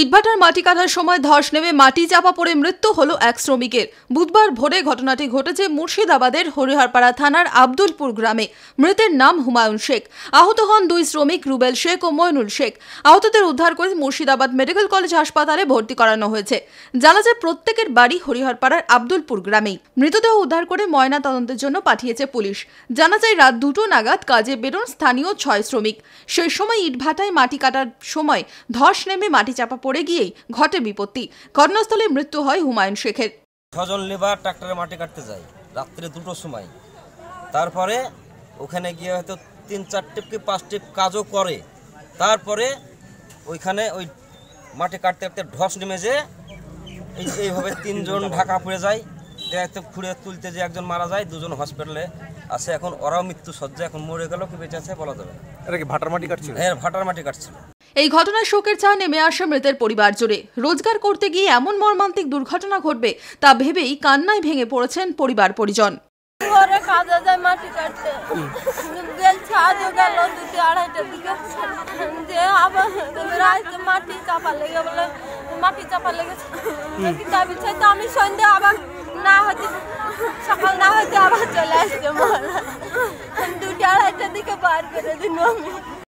ইটভাটার মাটি কাটার সময় ধস নেমে মাটি চাপা পড়ে মৃত্যু হলো এক শ্রমিকের। বুধবার ভোরে ঘটনাটি ঘটেছে মুর্শিদাবাদের হরিহরপাড়া থানার আব্দুলপুর গ্রামে। মৃতের নাম হুমায়ুন শেখ। আহত হন দুই শ্রমিক রুবেল শেখ ও ময়নুল শেখ। আহতদের উদ্ধার করে মুর্শিদাবাদ মেডিকেল কলেজ হাসপাতালে ভর্তি করানো হয়েছে। জানা যায় প্রত্যেকের বাড়ি হরিহরপাড়ার আব্দুলপুর গ্রামেই। মৃতদেহ উদ্ধার করে ময়না তদন্তের জন্য পাঠিয়েছে পুলিশ। জানা যায় রাত দুটো নাগাদ কাজে বেরোন স্থানীয় ছয় শ্রমিক। সেই সময় ইটভাটায় মাটি কাটার সময় ধস নেমে মাটি চাপা পড়ে গিয়েই ঘটে বিপত্তি। ঘটনাস্থলে মৃত্যু হয় হুমায়ুন শেখের। ছজন লেবার ট্রাক্টরে মাটি কাটতে যায় রাত্রে দুটোর সময়। তারপরে ওখানে গিয়ে হয়তো তিন চার টিপ কি পাঁচ টিপ কাজও করে। তারপরে ওইখানে ওই মাটি কাটতে কাটতে ঢস নেমে যে এইভাবে তিনজন ঢাকা পড়ে যায়। দেখতে খুঁড়ে তুলতে যে একজন মারা যায় দুজন হসপিটালে আছে। এখন ওরাও মৃত্যু সজ্জা এখন মরে গেল কি বেঁচে আছে বলা যাবে এটা কি ভাটার মাটি কাটছিল? হ্যাঁ ভাটার মাটি কাটছিল। এই ঘটনায় শোকের ছায়া নেমে আসে মৃতের পরিবার জুড়ে। রোজগার করতে গিয়ে এমন মর্মান্তিক দুর্ঘটনা ঘটবে তা ভেবেই কান্নায় ভেঙে পড়েছেন পরিবার পরিজন। দুটি আড়াইটার দিকে মাটি লেগে তো আমি সন্ধ্যে আবার না হতে না আবার চলে দুটি আড়াইটার দিকে বার করে দিন